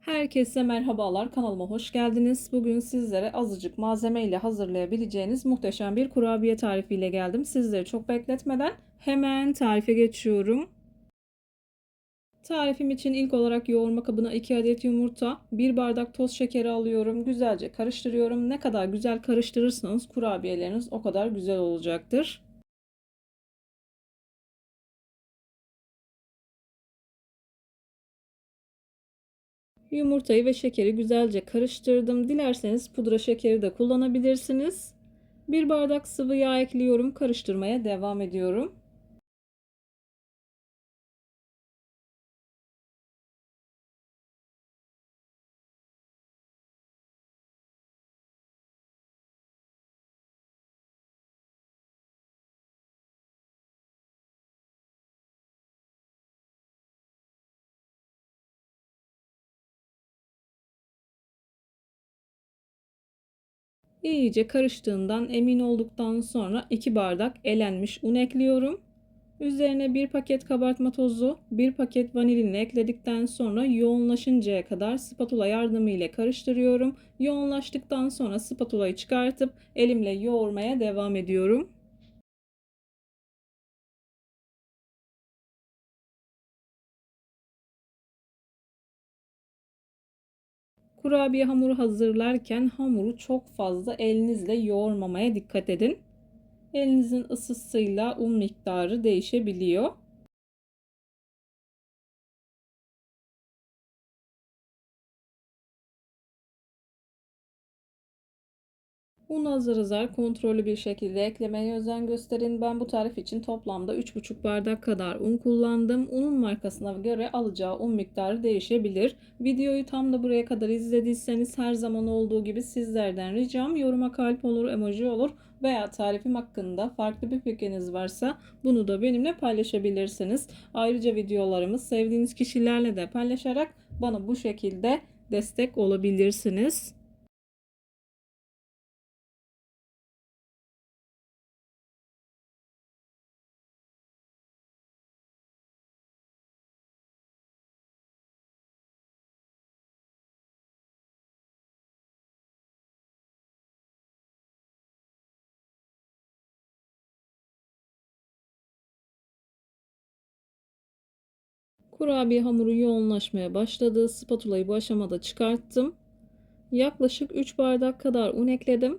Herkese merhabalar kanalıma hoş geldiniz. Bugün sizlere azıcık malzeme ile hazırlayabileceğiniz muhteşem bir kurabiye tarifiyle geldim. Sizleri çok bekletmeden hemen tarife geçiyorum. Tarifim için ilk olarak yoğurma kabına 2 adet yumurta, 1 bardak toz şekeri alıyorum. Güzelce karıştırıyorum. Ne kadar güzel karıştırırsanız kurabiyeleriniz o kadar güzel olacaktır. Yumurtayı ve şekeri güzelce karıştırdım. Dilerseniz pudra şekeri de kullanabilirsiniz. Bir bardak sıvı yağ ekliyorum. Karıştırmaya devam ediyorum. İyice karıştığından emin olduktan sonra 2 bardak elenmiş un ekliyorum. Üzerine 1 paket kabartma tozu, 1 paket vanilini ekledikten sonra yoğunlaşıncaya kadar spatula yardımı ile karıştırıyorum. Yoğunlaştıktan sonra spatulayı çıkartıp elimle yoğurmaya devam ediyorum. Kurabiye hamuru hazırlarken hamuru çok fazla elinizle yoğurmamaya dikkat edin. Elinizin ısısıyla un miktarı değişebiliyor. Un azar azar kontrollü bir şekilde eklemeye özen gösterin. Ben bu tarif için toplamda 3,5 bardak kadar un kullandım. Unun markasına göre alacağı un miktarı değişebilir. Videoyu tam da buraya kadar izlediyseniz her zaman olduğu gibi sizlerden ricam yoruma kalp olur, emoji olur veya tarifim hakkında farklı bir fikriniz varsa bunu da benimle paylaşabilirsiniz. Ayrıca videolarımı sevdiğiniz kişilerle de paylaşarak bana bu şekilde destek olabilirsiniz. Kurabiye hamuru yoğunlaşmaya başladı. Spatulayı bu aşamada çıkarttım. Yaklaşık 3 bardak kadar un ekledim.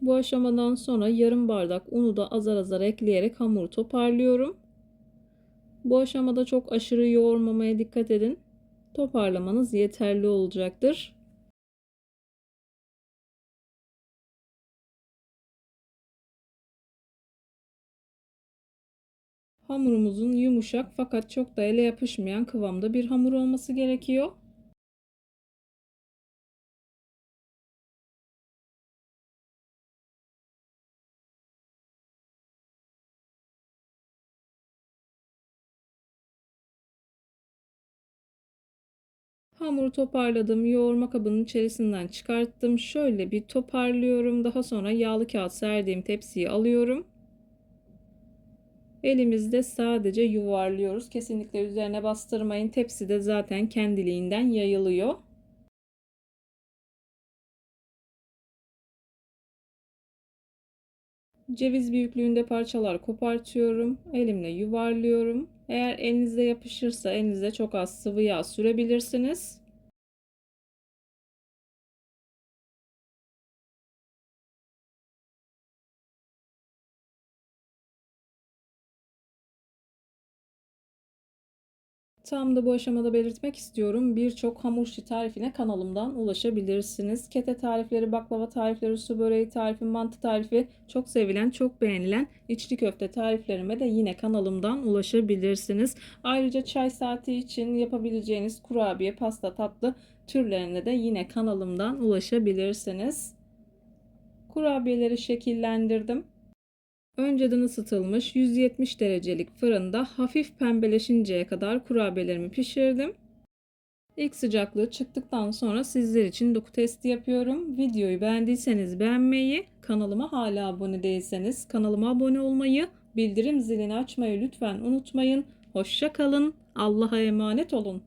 Bu aşamadan sonra yarım bardak unu da azar azar ekleyerek hamuru toparlıyorum. Bu aşamada çok aşırı yoğurmamaya dikkat edin. Toparlamanız yeterli olacaktır. Hamurumuzun yumuşak fakat çok da ele yapışmayan kıvamda bir hamur olması gerekiyor. Hamuru toparladım. Yoğurma kabının içerisinden çıkarttım. Şöyle bir toparlıyorum. Daha sonra yağlı kağıt serdiğim tepsiyi alıyorum. Elimizde sadece yuvarlıyoruz. Kesinlikle üzerine bastırmayın. Tepsi de zaten kendiliğinden yayılıyor. Ceviz büyüklüğünde parçalar kopartıyorum. Elimle yuvarlıyorum. Eğer elinizde yapışırsa elinize çok az sıvı yağ sürebilirsiniz. Tam da bu aşamada belirtmek istiyorum. Birçok hamur işi tarifine kanalımdan ulaşabilirsiniz. Kete tarifleri, baklava tarifleri, su böreği tarifi, mantı tarifi çok sevilen, çok beğenilen içli köfte tariflerime de yine kanalımdan ulaşabilirsiniz. Ayrıca çay saati için yapabileceğiniz kurabiye, pasta, tatlı türlerine de yine kanalımdan ulaşabilirsiniz. Kurabiyeleri şekillendirdim. Önceden ısıtılmış 170 derecelik fırında hafif pembeleşinceye kadar kurabiyelerimi pişirdim. İlk sıcaklığı çıktıktan sonra sizler için doku testi yapıyorum. Videoyu beğendiyseniz beğenmeyi, kanalıma hala abone değilseniz kanalıma abone olmayı, bildirim zilini açmayı lütfen unutmayın. Hoşça kalın. Allah'a emanet olun.